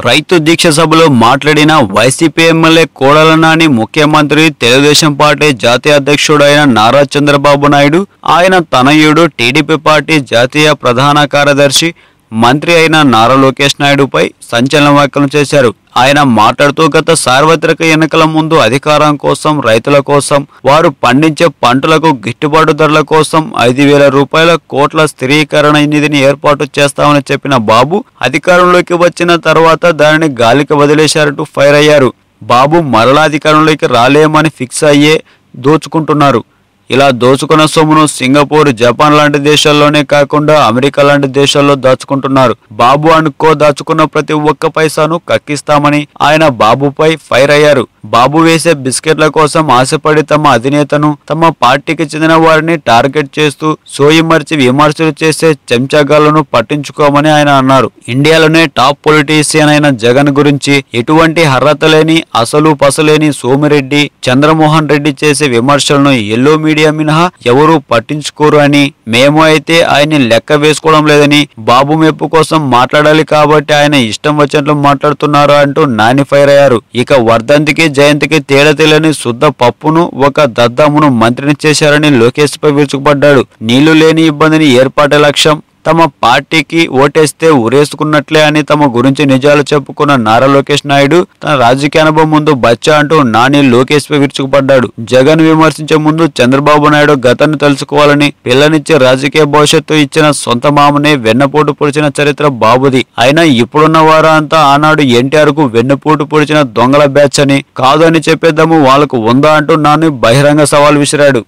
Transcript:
రైతు దీక్ష సభలో మాట్లాడిన వైసీపీ ఎమ్మెల్యే కోడల నాని ముఖ్యమంత్రి తెలుగుదేశం పార్టీ జాతీయ అధ్యక్షుడైన నారా చంద్రబాబు నాయుడు ఆయన తనయుడు టీడీపీ పార్టీ జాతీయ ప్రధాన కార్యదర్శి మంత్రి అయిన నారా లోకేష్ నాయుడుపై సంచలన వ్యాఖ్యలు చేశారు. ఆయన మాట్లాడుతూ గత సార్వత్రిక ఎన్నికల ముందు అధికారం కోసం రైతుల కోసం వారు పండించే పంటలకు గిట్టుబాటు ధరల కోసం ఐదు వేల రూపాయల కోట్ల స్థిరీకరణ నిధిని ఏర్పాటు చేస్తామని చెప్పిన బాబు అధికారంలోకి వచ్చిన తర్వాత దానిని గాలికి వదిలేశారంటూ ఫైర్ అయ్యారు. బాబు మరలా అధికారంలోకి రాలేమని ఫిక్స్ అయ్యే దోచుకుంటున్నారు. ఇలా దోచుకున్న సొమ్మును సింగపూర్ జపాన్ లాంటి దేశాల్లోనే కాకుండా అమెరికా లాంటి దేశాల్లో దాచుకుంటున్నారు. బాబు అనుకో దాచుకున్న ప్రతి ఒక్క పైసాను కక్కిస్తామని ఆయన బాబుపై ఫైర్ అయ్యారు. బాబు వేసే బిస్కెట్ల కోసం ఆశపడి తమ అధినేతను తమ పార్టీకి చెందిన వారిని టార్గెట్ చేస్తూ సోయిమర్చి విమర్శలు చేసే చెంచగాళ్ళను పట్టించుకోమని ఆయన అన్నారు. ఇండియాలోనే టాప్ పొలిటీషియన్ అయిన జగన్ గురించి ఎటువంటి అర్హత లేని అసలు పసలేని సోమిరెడ్డి చంద్రమోహన్ రెడ్డి చేసే విమర్శలను ఎల్లో మీడియా మినహా ఎవరూ పట్టించుకోరు అని మేము అయితే ఆయన్ని లెక్క వేసుకోవడం లేదని బాబు మెప్పు కోసం మాట్లాడాలి కాబట్టి ఆయన ఇష్టం వచ్చినట్లు మాట్లాడుతున్నారు అంటూ నాని ఫైర్ అయ్యారు. ఇక వర్ధంతికి జయంతికి తేడా తెలియని శుద్ధ పప్పును ఒక దద్దమ్మను మంత్రిని చేశారని లోకేష్ పై విరుచుకుపడ్డాడు. నీళ్ళు లేని ఇబ్బందిని ఏర్పాటే లక్ష్యం తమ పార్టీకి ఓటేస్తే ఉరేసుకున్నట్లే అని తమ గురించి నిజాలు చెప్పుకున్న నారా లోకేష్ నాయుడు తన రాజకీయ అనుభవం ముందు బచ్చా అంటూ నాని లోకేష్ పై విరుచుకుపడ్డాడు. జగన్ విమర్శించే ముందు చంద్రబాబు నాయుడు గతాన్ని తెలుసుకోవాలని పిల్లనిచ్చే రాజకీయ భవిష్యత్తు ఇచ్చిన సొంత మామనే వెన్నపోటు పొడిచిన చరిత్ర బాబుది. అయినా ఇప్పుడున్న వారంతా ఆనాడు ఎన్టీఆర్కు వెన్నపోటు పొడిచిన దొంగల బ్యాచ్ అని కాదు అని చెప్పేద్దాము వాళ్ళకు ఉందా అంటూ నాని బహిరంగ సవాల్ విసిరాడు.